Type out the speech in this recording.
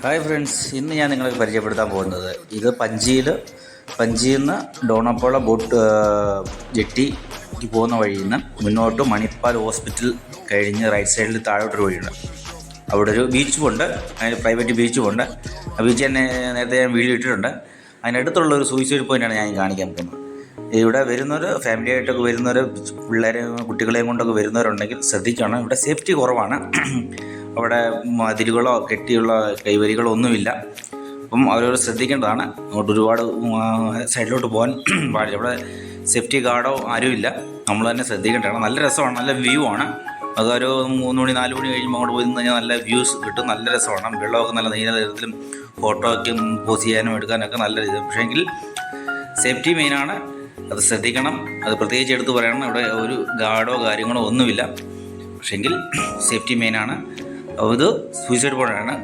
Hi friends ഇന്ന് ഞാൻ നിങ്ങൾക്ക് പരിചയപ്പെടുത്താൻ പോകുന്നത്. ഇത് പഞ്ചിയിൽ പഞ്ചിയിൽ നിന്ന് ഡോണപ്പോള ബോട്ട് ജെട്ടി പോകുന്ന വഴിയിൽ നിന്ന് മുന്നോട്ട് മണിപ്പാൽ ഹോസ്പിറ്റൽ കഴിഞ്ഞ് റൈറ്റ് സൈഡിൽ താഴോട്ടൊരു വഴിയുണ്ട്. അവിടെ ഒരു ബീച്ചും ഉണ്ട് അതിന് പ്രൈവറ്റ് ബീച്ചും ഉണ്ട്. ആ ബീച്ച് തന്നെ നേരത്തെ ഞാൻ വീഡിയോ ഇട്ടിട്ടുണ്ട്. അതിനടുത്തുള്ള ഒരു സൂയിസൈഡ് പോയിന്റാണ് ഞാൻ കാണിക്കാൻ പോകുന്നത്. ഇവിടെ വരുന്നവർ ഫാമിലി ആയിട്ടൊക്കെ വരുന്നവർ പിള്ളേരെയും കുട്ടികളെയും കൊണ്ടൊക്കെ വരുന്നവരുണ്ടെങ്കിൽ ശ്രദ്ധിക്കണം. ഇവിടെ സേഫ്റ്റി കുറവാണ്. അവിടെ മതിലുകളോ കെട്ടിയുള്ള കൈവരികളോ ഒന്നുമില്ല അപ്പം അവരവർ ശ്രദ്ധിക്കേണ്ടതാണ്. അങ്ങോട്ട് ഒരുപാട് സൈഡിലോട്ട് പോകാൻ പാടില്ല. അവിടെ സേഫ്റ്റി ഗാർഡോ ആരുമില്ല നമ്മൾ തന്നെ ശ്രദ്ധിക്കേണ്ടതാണ്. നല്ല രസമാണ്. നല്ല വ്യൂ ആണ്. അതൊരു മൂന്ന് മണി നാല് മണി കഴിയുമ്പോൾ അങ്ങോട്ട് പോയി കഴിഞ്ഞാൽ നല്ല വ്യൂസ് കിട്ടും. നല്ല രസമാണ്. വെള്ളമൊക്കെ നല്ല നീല തരത്തിലും ഫോട്ടോ ഒക്കെ പോസ് ചെയ്യാനും എടുക്കാനൊക്കെ നല്ല ഇത്. പക്ഷേങ്കിൽ സേഫ്റ്റി മെയിനാണ് അത് ശ്രദ്ധിക്കണം. അത് പ്രത്യേകിച്ച് എടുത്തു പറയണം. ഇവിടെ ഒരു ഗാർഡോ കാര്യങ്ങളോ ഒന്നുമില്ല. പക്ഷേങ്കിൽ സേഫ്റ്റി മെയിനാണ് ഇത് സൂയിസൈഡ് പോയിന്റാണ്